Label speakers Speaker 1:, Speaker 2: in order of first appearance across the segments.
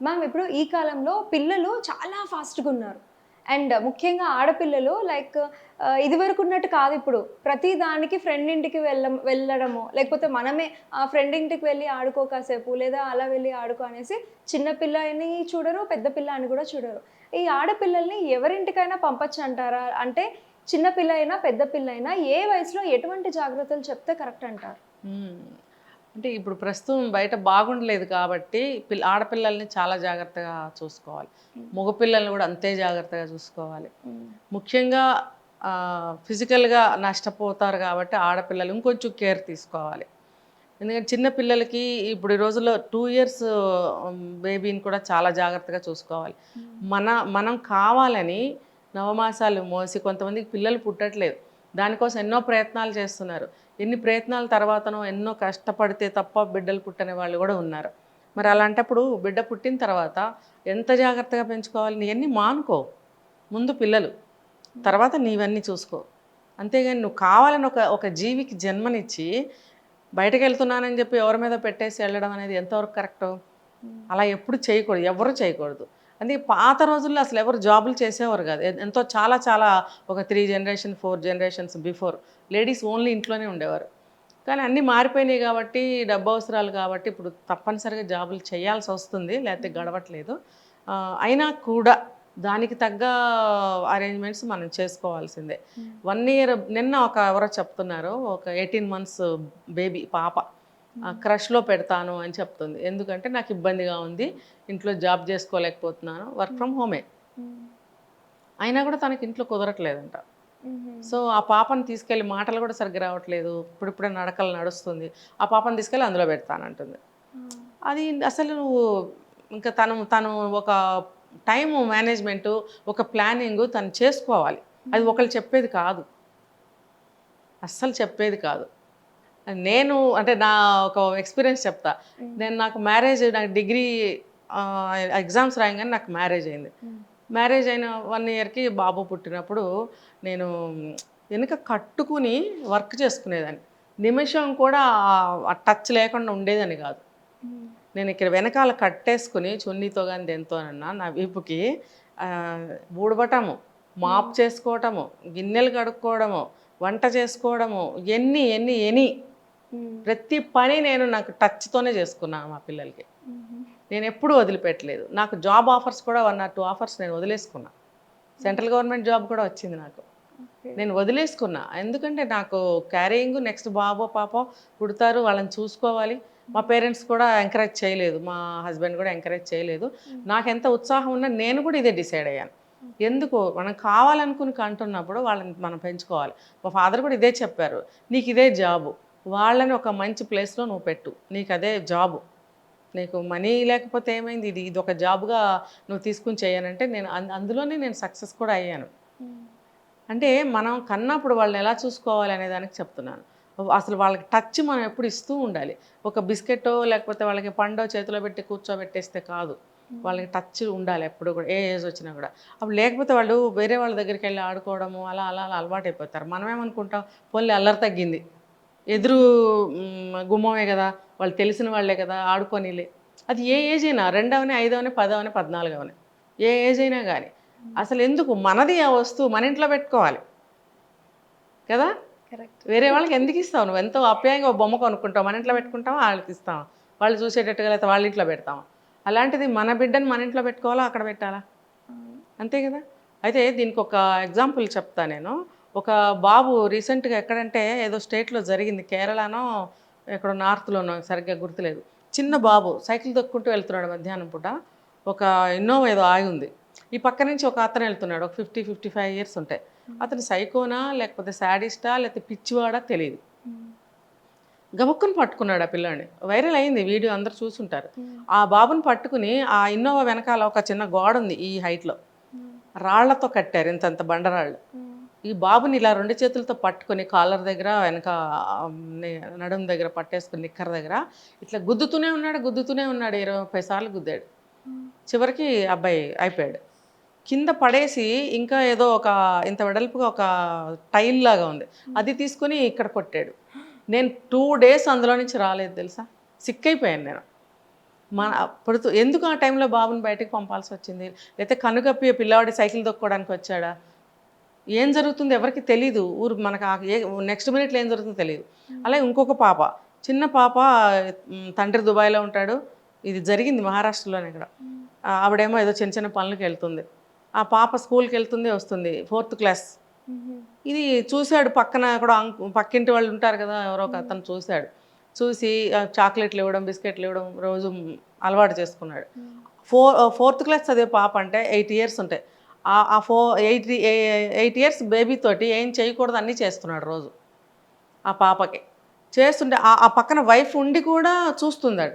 Speaker 1: Ma'am ఇప్పుడు ఈ కాలంలో పిల్లలు చాలా ఫాస్ట్గా ఉన్నారు. అండ్ ముఖ్యంగా ఆడపిల్లలు లైక్ ఇదివరకు ఉన్నట్టు కాదు ఇప్పుడు. ప్రతి దానికి ఫ్రెండ్ ఇంటికి వెళ్ళ వెళ్ళడము లేకపోతే మనమే ఆ ఫ్రెండ్ ఇంటికి వెళ్ళి ఆడుకో కాసేపు లేదా అలా వెళ్ళి ఆడుకో అనేసి చిన్నపిల్లని చూడరు పెద్ద పిల్ల అని కూడా చూడరు. ఈ ఆడపిల్లల్ని ఎవరింటికైనా పంపచ్చు అంటారా అంటే చిన్న పిల్ల అయినా పెద్ద పిల్ల అయినా ఏ వయసులో ఎటువంటి జాగ్రత్తలు చెప్తే కరెక్ట్ అంటారు.
Speaker 2: అంటే ఇప్పుడు ప్రస్తుతం బయట బాగుండలేదు కాబట్టి పిల్ల ఆడపిల్లల్ని చాలా జాగ్రత్తగా చూసుకోవాలి. మగపిల్లల్ని కూడా అంతే జాగ్రత్తగా చూసుకోవాలి. ముఖ్యంగా ఫిజికల్గా నష్టపోతారు కాబట్టి ఆడపిల్లలు ఇంకొంచెం కేర్ తీసుకోవాలి. ఎందుకంటే చిన్న పిల్లలకి ఇప్పుడు ఈ రోజుల్లో టూ ఇయర్స్ బేబీని కూడా చాలా జాగ్రత్తగా చూసుకోవాలి. మన మనం కావాలని నవమాసాలు మోసి కొంతమందికి పిల్లలు పుట్టట్లేదు. దానికోసం ఎన్నో ప్రయత్నాలు చేస్తున్నారు. ఎన్ని ప్రయత్నాల తర్వాతనో ఎన్నో కష్టపడితే తప్ప బిడ్డలు పుట్టని వాళ్ళు కూడా ఉన్నారు. మరి అలాంటప్పుడు బిడ్డ పుట్టిన తర్వాత ఎంత జాగ్రత్తగా పెంచుకోవాలి? నీవన్నీ మానుకో. ముందు పిల్లలు. తర్వాత నీవన్నీ చూసుకో. అంతేగాని నువ్వు కావాలని ఒక ఒక జీవికి జన్మనిచ్చి బయటకు వెళ్తున్నానని చెప్పి ఎవరి మీద పెట్టేసి వెళ్ళడం అనేది ఎంతవరకు కరెక్ట్? అలా ఎప్పుడు చేయకూడదు. ఎవరు చేయకూడదు. అందుకే పాత రోజుల్లో అసలు ఎవరు జాబులు చేసేవారు కాదు. ఎంతో చాలా చాలా ఒక three generation four generations before ladies only ఇంట్లోనే ఉండేవారు. కానీ అన్నీ మారిపోయినాయి కాబట్టి డబ్బు అవసరాలు కాబట్టి ఇప్పుడు తప్పనిసరిగా జాబులు చేయాల్సి వస్తుంది లేకపోతే గడవట్లేదు. అయినా కూడా దానికి తగ్గ అరేంజ్మెంట్స్ మనం చేసుకోవాల్సిందే. వన్ ఇయర్ నిన్న ఒక ఎవరో చెప్తున్నారు ఒక ఎయిటీన్ మంత్స్ బేబీ పాప. క్రష్లో పెడతాను అని చెప్తుంది. ఎందుకంటే నాకు ఇబ్బందిగా ఉంది. ఇంట్లో జాబ్ చేసుకోలేకపోతున్నాను. వర్క్ ఫ్రమ్ హోమే. అయినా కూడా తనకి ఇంట్లో కుదరట్లేదంట. సో ఆ పాపను తీసుకెళ్ళి మాటలు కూడా సరిగ్గా రావట్లేదు. ఇప్పుడిప్పుడే నడకలు నడుస్తుంది. ఆ పాపను తీసుకెళ్ళి అందులో పెడతానంటుంది. అది అసలు నువ్వు ఇంకా తను తను ఒక టైం మేనేజ్మెంట్ ఒక ప్లానింగ్ తను చేసుకోవాలి. అది ఒకళ్ళు చెప్పేది కాదు. అస్సలు చెప్పేది కాదు. నేను అంటే నా ఒక ఎక్స్పీరియన్స్ చెప్తా. నేను నాకు మ్యారేజ్ నాకు డిగ్రీ ఎగ్జామ్స్ రాయంగానే నాకు మ్యారేజ్ అయింది. మ్యారేజ్ అయిన వన్ ఇయర్కి బాబు పుట్టినప్పుడు నేను వెనుక కట్టుకుని వర్క్ చేసుకునేదాన్ని. నిమిషం కూడా ఆ టచ్ లేకుండా ఉండేదని కాదు. నేను ఇక్కడ వెనకాల కట్టేసుకుని చున్నీతో కానీ దేంతోనన్నా నా వీపుకి ఊడబటము మాప్ చేసుకోవటము గిన్నెలు కడుక్కోవడము వంట చేసుకోవడము ఎన్ని ఎన్ని ఎన్ని ప్రతి పని నేను నాకు టచ్తోనే చేసుకున్నాను మా పిల్లలకి. నేను ఎప్పుడూ వదిలిపెట్టలేదు. నాకు జాబ్ ఆఫర్స్ కూడా వన్ ఆర్ టూ ఆఫర్స్ నేను వదిలేసుకున్నా. సెంట్రల్ గవర్నమెంట్ జాబ్ కూడా వచ్చింది నాకు. నేను వదిలేసుకున్నా. ఎందుకంటే నాకు క్యారీయింగ్ నెక్స్ట్ బాబో పాపో పుడతారు వాళ్ళని చూసుకోవాలి. మా పేరెంట్స్ కూడా ఎంకరేజ్ చేయలేదు. మా హస్బెండ్ కూడా ఎంకరేజ్ చేయలేదు. నాకు ఎంత ఉత్సాహం ఉన్నా నేను కూడా ఇదే డిసైడ్ అయ్యాను. ఎందుకు మనం కావాలనుకుని కంటున్నప్పుడు వాళ్ళని మనం పెంచుకోవాలి. మా ఫాదర్ కూడా ఇదే చెప్పారు. నీకు ఇదే జాబు వాళ్ళని ఒక మంచి ప్లేస్లో నువ్వు పెట్టు. నీకు అదే జాబు. నీకు మనీ లేకపోతే ఏమైంది? ఇది ఇది ఒక జాబ్గా నువ్వు తీసుకుని చేయనంటే నేను అందులోనే నేను సక్సెస్ కూడా అయ్యాను. అంటే మనం కన్నప్పుడు వాళ్ళని ఎలా చూసుకోవాలి అనే దానికి చెప్తున్నాను. అసలు వాళ్ళకి టచ్ మనం ఎప్పుడు ఇస్తూ ఉండాలి. ఒక బిస్కెట్టో లేకపోతే వాళ్ళకి పండో చేతిలో పెట్టి కూర్చోబెట్టేస్తే కాదు. వాళ్ళకి టచ్ ఉండాలి ఎప్పుడు కూడా ఏ ఏజ్ వచ్చినా కూడా. అప్పుడు లేకపోతే వాళ్ళు వేరే వాళ్ళ దగ్గరికి వెళ్ళి ఆడుకోవడము అలా అలా అలా అలవాటు అయిపోతారు మనం ఏమనుకుంటాం అల్లరి తగ్గింది. ఎదురు గుమ్మమే కదా వాళ్ళు తెలిసిన వాళ్ళే కదా ఆడుకోనిలే. అది ఏ ఏజ్ అయినా రెండవని ఐదవని పదవని పద్నాలుగవని. ఏ ఏజ్ అయినా కానీ అసలు ఎందుకు? మనది ఆ వస్తువు మన ఇంట్లో పెట్టుకోవాలి. కదా?
Speaker 1: కరెక్ట్.
Speaker 2: వేరే వాళ్ళకి ఎందుకు ఇస్తావు? నువ్వు ఎంతో అప్యాయంగా బొమ్మ కొనుక్కుంటావు? మన ఇంట్లో పెట్టుకుంటావా? వాళ్ళకి ఇస్తావా? వాళ్ళు చూసేటట్టుగా లేకపోతే వాళ్ళ ఇంట్లో పెడతావా? అలాంటిది మన బిడ్డని మన ఇంట్లో పెట్టుకోవాలా? అక్కడ పెట్టాలా? అంతే కదా? అయితే దీనికి ఒక ఎగ్జాంపుల్ చెప్తా నేను. ఒక బాబు రీసెంట్గా ఎక్కడంటే ఏదో స్టేట్లో జరిగింది. కేరళనో ఎక్కడో నార్త్లోనో సరిగ్గా గుర్తులేదు. చిన్న బాబు సైకిల్ తొక్కుంటూ వెళ్తున్నాడు మధ్యాహ్నం పూట. ఒక ఇన్నోవా ఏదో ఆగి ఉంది. ఈ పక్క నుంచి ఒక అతను వెళ్తున్నాడు. ఒక ఫిఫ్టీ ఫిఫ్టీ ఫైవ్ ఇయర్స్ ఉంటాయి అతను సైకోనా లేకపోతే శాడిస్టా లేకపోతే పిచ్చివాడా తెలియదు గబుక్కుని పట్టుకున్నాడు ఆ పిల్లాడిని. వైరల్ అయింది వీడియో అందరు చూసుంటారు. ఆ బాబుని పట్టుకుని ఆ ఇన్నోవా వెనకాల ఒక చిన్న గోడ ఉంది ఈ హైట్లో. రాళ్ళతో కట్టారు ఇంతంత బండరాళ్ళు. ఈ బాబుని ఇలా రెండు చేతులతో పట్టుకొని కాలర్ దగ్గర వెనక నడుం నడుము దగ్గర పట్టేసుకుని నిక్కర దగ్గర ఇట్లా గుద్దుతూనే ఉన్నాడు గుద్దుతూనే ఉన్నాడు. ఇరవై ముప్పై సార్లు గుద్దాడు. చివరికి అబ్బాయి అయిపోయాడు. కింద పడేసి ఇంకా ఏదో ఒక ఇంత వెడల్పుగా ఒక టైల్ లాగా ఉంది. అది తీసుకొని ఇక్కడ కొట్టాడు. నేను టూ డేస్ అందులో నుంచి రాలేదు తెలుసా? సిక్ అయిపోయాను నేను. మన అప్పుడు ఎందుకు ఆ టైంలో బాబుని బయటకు పంపాల్సి వచ్చింది? లేకపోతే కనుకప్పి పిల్లవాడి సైకిల్ తొక్కోవడానికి వచ్చాడా? ఏం జరుగుతుంది ఎవరికి తెలియదు ఊరు మనకు నెక్స్ట్ మినిట్లో ఏం జరుగుతుందో తెలియదు అలాగే ఇంకొక పాప చిన్న పాప తండ్రి దుబాయ్లో ఉంటాడు. ఇది జరిగింది మహారాష్ట్రలోనే ఇక్కడ. ఆవిడేమో ఏదో చిన్న చిన్న పనులకు వెళ్తుంది. ఆ పాప స్కూల్కి వెళ్తుంది వస్తుంది ఫోర్త్ క్లాస్ ఇది చూశాడు పక్కన కూడా పక్కింటి వాళ్ళు ఉంటారు కదా ఎవరో ఒక అతను చూశాడు. చూసి చాక్లెట్లు ఇవ్వడం బిస్కెట్లు ఇవ్వడం రోజు అలవాటు చేసుకున్నాడు. ఫోర్ ఫోర్త్ క్లాస్ చదివే పాప అంటే ఎయిట్ ఇయర్స్ ఉంటాయి. ఆ- ఆ ఫో ఎయిట్ ఎయిట్ ఇయర్స్ బేబీ తోటి ఏం చేయకూడదు అన్నీ చేస్తున్నాడు రోజు. ఆ పాపకి. చేస్తుంటే ఆ పక్కన వైఫ్ ఉండి కూడా చూస్తుందట.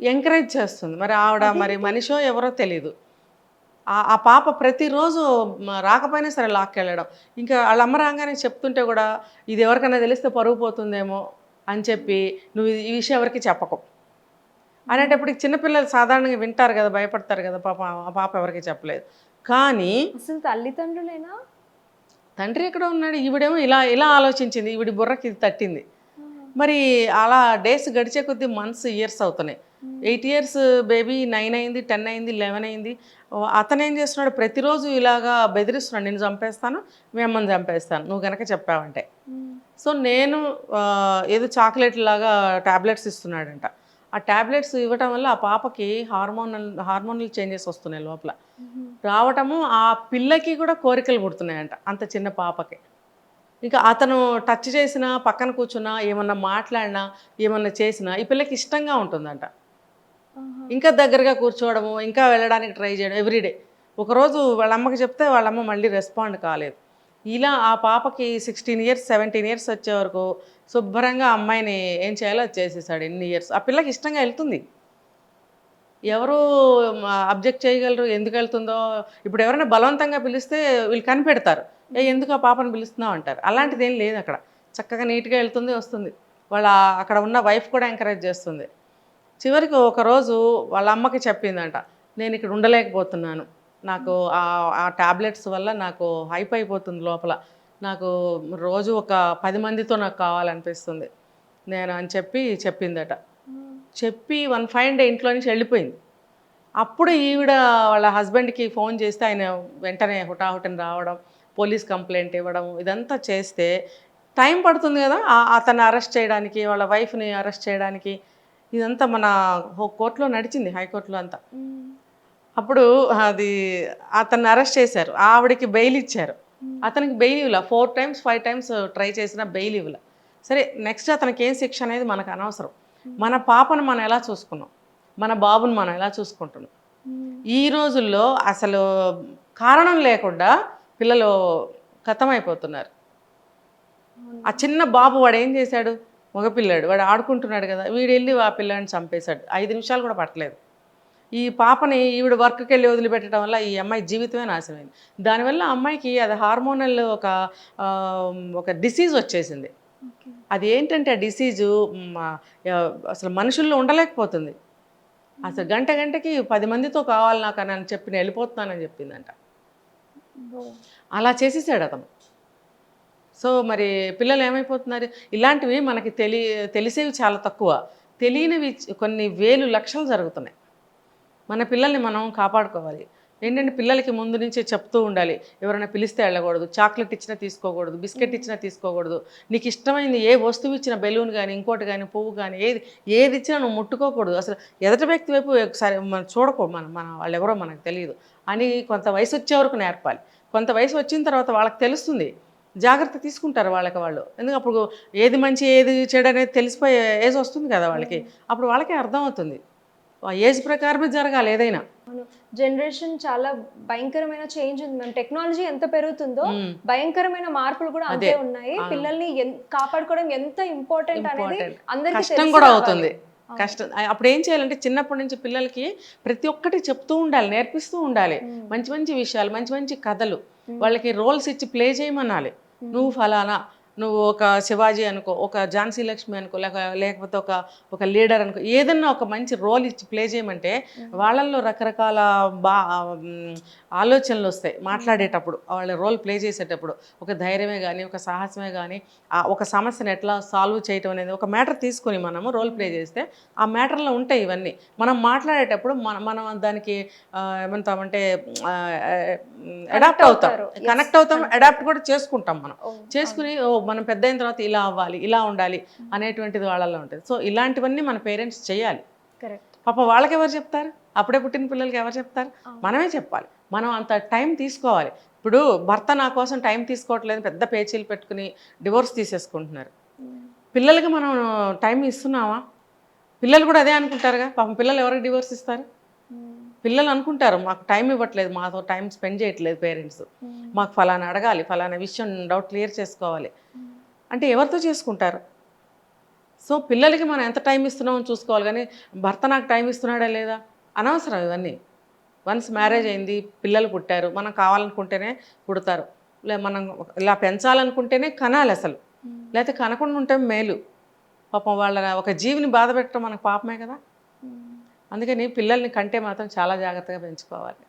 Speaker 2: ఎంకరేజ్ చేస్తుంది. మరి ఆవిడ మరి మనిషో ఎవరో తెలియదు ఆ పాప ప్రతిరోజు రాకపోయినా సరే లాక్కెళ్ళడం. ఇంకా వాళ్ళ అమ్మ రాగానే చెప్తుంటే కూడా ఇది ఎవరికైనా తెలిస్తే పరుగు పోతుందేమో అని చెప్పి నువ్వు ఈ- ఈ విషయం ఎవరికి చెప్పకు. అనేటప్పటికి చిన్నపిల్లలు సాధారణంగా వింటారు కదా భయపడతారు కదా పాప ఆ పాప ఎవరికి చెప్పలేదు. కానీ
Speaker 1: అసలు తల్లిదండ్రులేనా?
Speaker 2: తండ్రి ఎక్కడ ఉన్నాడు. ఈవిడేమో ఇలా ఇలా ఆలోచించింది. ఈవిడి బుర్రకి ఇది తట్టింది. మరి అలా డేస్ గడిచే కొద్దీ మంత్స్ ఇయర్స్ అవుతున్నాయి. ఎయిట్ ఇయర్స్ బేబీ నైన్ అయింది టెన్ అయింది లెవెన్ అయింది. అతను ఏం చేస్తున్నాడు? ప్రతిరోజు ఇలాగా బెదిరిస్తున్నాడు. నేను చంపేస్తాను మీ అమ్మని చంపేస్తాను. నువ్వు కనుక చెప్పావంటే. సో నేను ఏదో చాక్లెట్ లాగా టాబ్లెట్స్ ఇస్తున్నాడంట. ఆ టాబ్లెట్స్ ఇవ్వటం వల్ల ఆ పాపకి హార్మోనల్ హార్మోనల్ చేంజెస్ వస్తున్నాయి లోపల. రావటము ఆ పిల్లకి కూడా కోరికలు పుడుతున్నాయంట అంత చిన్న పాపకి. ఇంకా అతను టచ్ చేసినా పక్కన కూర్చున్నా ఏమన్నా మాట్లాడినా ఏమన్నా చేసినా ఈ పిల్లకి ఇష్టంగా ఉంటుందంట. ఇంకా దగ్గరగా కూర్చోవడము ఇంకా వెళ్ళడానికి ట్రై చేయడం ఎవ్రీడే ఒకరోజు వాళ్ళ అమ్మకి చెప్తే వాళ్ళ అమ్మ మళ్ళీ రెస్పాండ్ కాలేదు. ఇలా ఆ పాపకి సిక్స్టీన్ ఇయర్స్ సెవెంటీన్ ఇయర్స్ వచ్చే వరకు శుభ్రంగా అమ్మాయిని ఏం చేయాలో చేసేసాడు ఎన్ని ఇయర్స్ ఆ పిల్లకి ఇష్టంగా వెళ్తుంది. ఎవరు అబ్జెక్ట్ చేయగలరు ఎందుకు వెళ్తుందో. ఇప్పుడు ఎవరైనా బలవంతంగా పిలిస్తే వీళ్ళు కనిపెడతారు. ఏ ఎందుకు ఆ పాపను పిలుస్తున్నావు అంటారు. అలాంటిది ఏం లేదు అక్కడ. చక్కగా నీట్గా వెళ్తుంది వస్తుంది. వాళ్ళ అక్కడ ఉన్న వైఫ్ కూడా ఎంకరేజ్ చేస్తుంది. చివరికి ఒకరోజు వాళ్ళ అమ్మకి చెప్పిందంట నేను ఇక్కడ ఉండలేకపోతున్నాను. నాకు ఆ టాబ్లెట్స్ వల్ల నాకు హైప్ అయిపోతుంది లోపల. నాకు రోజు ఒక పది మందితో నాకు కావాలనిపిస్తుంది. నేను అని చెప్పి చెప్పిందట. చెప్పి వన్ ఫైవ్ డే ఇంట్లో నుంచి వెళ్ళిపోయింది. అప్పుడు ఈవిడ వాళ్ళ హస్బెండ్కి ఫోన్ చేస్తే ఆయన వెంటనే హుటాహుటిని రావడం పోలీస్ కంప్లైంట్ ఇవ్వడం ఇదంతా చేస్తే టైం పడుతుంది కదా. అతన్ని అరెస్ట్ చేయడానికి వాళ్ళ వైఫ్ని అరెస్ట్ చేయడానికి ఇదంతా మన కోర్టులో నడిచింది హైకోర్టులో అంతా. అప్పుడు అది అతన్ని అరెస్ట్ చేశారు. ఆవిడకి బెయిల్ ఇచ్చారు. అతనికి బెయిల్ ఇవ్వలే. Four times five times try చేసిన బెయిల్ ఇవ్వలే. సరే నెక్స్ట్ అతనికి ఏం శిక్ష అనేది మనకు అనవసరం. మన పాపను మనం ఎలా చూసుకున్నాం? మన బాబుని మనం ఎలా చూసుకుంటున్నాం? ఈ రోజుల్లో అసలు కారణం లేకుండా పిల్లలు కథమైపోతున్నారు. ఆ చిన్న బాబు వాడు ఏం చేశాడు? మగపిల్లాడు. వాడు ఆడుకుంటున్నాడు కదా. వీడు వెళ్ళి ఆ పిల్లాడిని చంపేశాడు. ఐదు నిమిషాలు కూడా పట్టలేదు. ఈ పాపని ఈవిడ వర్క్కి వెళ్ళి వదిలిపెట్టడం వల్ల ఈ అమ్మాయి జీవితమే నాశనమైంది. దానివల్ల అమ్మాయికి అది హార్మోనల్ ఒక ఒక డిసీజ్ వచ్చేసింది. అది ఏంటంటే ఆ డిసీజు అసలు మనుషుల్లో ఉండలేకపోతుంది. అసలు గంట గంటకి పది మందితో కావాలి నాకు అని అని చెప్పి నేను వెళ్ళిపోతున్నానని చెప్పిందంట. అలా చేసేసాడు అతను. సో మరి పిల్లలు ఏమైపోతున్నారు? ఇలాంటివి మనకి తెలి తెలిసేవి చాలా తక్కువ. తెలియనివి కొన్ని వేలు లక్షలు జరుగుతున్నాయి. మన పిల్లల్ని మనం కాపాడుకోవాలి. ఏంటంటే పిల్లలకి ముందు నుంచే చెప్తూ ఉండాలి. ఎవరైనా పిలిస్తే వెళ్ళకూడదు. చాక్లెట్ ఇచ్చినా తీసుకోకూడదు. బిస్కెట్ ఇచ్చినా తీసుకోకూడదు. నీకు ఇష్టమైంది ఏ వస్తువు ఇచ్చిన బెలూన్ కానీ ఇంకోటి కానీ పువ్వు కానీ ఏది ఏది ఇచ్చినా నువ్వు ముట్టుకోకూడదు. అసలు ఎదటి వ్యక్తి వైపు ఒకసారి మనం చూడకూడదు. మన మన వాళ్ళు ఎవరో మనకు తెలియదు. అని కొంత వయసు వచ్చే వరకు నేర్పాలి. కొంత వయసు వచ్చిన తర్వాత వాళ్ళకి తెలుస్తుంది. జాగ్రత్త తీసుకుంటారు వాళ్ళకి వాళ్ళు. ఎందుకు అప్పుడు ఏది మంచి ఏది చెడు అనేది తెలిసిపోయే ఏజ్ వస్తుంది కదా వాళ్ళకి. అప్పుడు వాళ్ళకే అర్థమవుతుంది. ఆ ఏజ్ ప్రకారమే జరగాలి ఏదైనా
Speaker 1: అవును జనరేషన్ చాలా భయంకరమైన చేంజ్ ఉంది మ్యామ్ టెక్నాలజీ ఎంత పెరుగుతుందో
Speaker 2: మ్మ్.
Speaker 1: భయంకరమైన మార్పులు కూడా అంతే
Speaker 2: అదే.
Speaker 1: ఉన్నాయి. పిల్లల్ని ఎన్- కాపాడుకోవడం ఎంత ఇంపార్టెంట్ అనేది
Speaker 2: Important.
Speaker 1: అందరికీ
Speaker 2: కష్టం
Speaker 1: తెలిసి
Speaker 2: కూడా
Speaker 1: రావాలి.
Speaker 2: అవుతుంది కష్టం అప్పుడు ఏం చేయాలంటే చిన్నప్పటి నుంచి పిల్లలకి ప్రతి ఒక్కటి చెప్తూ ఉండాలి నేర్పిస్తూ ఉండాలి
Speaker 1: మ్మ్.
Speaker 2: మంచి మంచి విషయాలు మంచి మంచి కథలు వాళ్ళకి రోల్స్ ఇచ్చి ప్లే చేయమనాలి నువ్వు ఫలానా నువ్వు ఒక శివాజీ అనుకో ఒక ఝాన్సీ లక్ష్మి అనుకో లేక లేకపోతే ఒక ఒక లీడర్ అనుకో ఏదన్నా ఒక మంచి రోల్ ఇచ్చి ప్లే చేయమంటే వాళ్ళల్లో రకరకాల బా ఆలోచనలు వస్తాయి మాట్లాడేటప్పుడు వాళ్ళ రోల్ ప్లే చేసేటప్పుడు. ఒక ధైర్యమే కానీ ఒక సాహసమే కానీ ఒక సమస్యను ఎట్లా సాల్వ్ చేయటం అనేది ఒక మ్యాటర్ తీసుకొని మనము రోల్ ప్లే చేస్తే ఆ మ్యాటర్లో ఉంటాయి ఇవన్నీ. మనం మాట్లాడేటప్పుడు మన మనం దానికి ఏమంటామంటే అడాప్ట్ అవుతాం. కనెక్ట్ అవుతాం అడాప్ట్ కూడా చేసుకుంటాం మనం. చేసుకుని మనం పెద్ద అయిన తర్వాత ఇలా అవ్వాలి ఇలా ఉండాలి అనేటువంటిది వాళ్ళల్లో ఉంటుంది. సో ఇలాంటివన్నీ మన పేరెంట్స్ చేయాలి. పాప వాళ్ళకి ఎవరు చెప్తారు? అప్పుడే పుట్టిన పిల్లలకి ఎవరు చెప్తారు? మనమే చెప్పాలి. మనం అంత టైం తీసుకోవాలి. ఇప్పుడు భర్త నా కోసం టైం తీసుకోవట్లేదు పెద్ద పేచీలు పెట్టుకుని డివోర్స్ తీసేసుకుంటున్నారు. పిల్లలకి మనం టైం ఇస్తున్నామా? పిల్లలు కూడా అదే అనుకుంటారుగా? పాపం పిల్లలు ఎవరికి డివోర్స్ ఇస్తారు? పిల్లలు అనుకుంటారు మాకు టైం ఇవ్వట్లేదు మాతో టైం స్పెండ్ చేయట్లేదు పేరెంట్స్. మాకు ఫలానా అడగాలి ఫలానా విషయం డౌట్ క్లియర్ చేసుకోవాలి. అంటే ఎవరితో చేసుకుంటారు? సో పిల్లలకి మనం ఎంత టైం ఇస్తున్నామో చూసుకోవాలి కానీ భర్త నాకు టైం ఇస్తున్నాడా లేదా? అనవసరం ఇవన్నీ. వన్స్ మ్యారేజ్ అయింది పిల్లలు పుట్టారు మనం కావాలనుకుంటేనే పుడతారు. లే మనం ఇలా పెంచాలనుకుంటేనే కనాలి అసలు. లేకపోతే కనకుండా ఉంటే మేలు. పాపం వాళ్ళ ఒక జీవిని బాధ పెట్టడం మనకు పాపమే కదా. అందుకని పిల్లల్ని కంటే మాత్రం చాలా జాగ్రత్తగా పెంచుకోవాలి.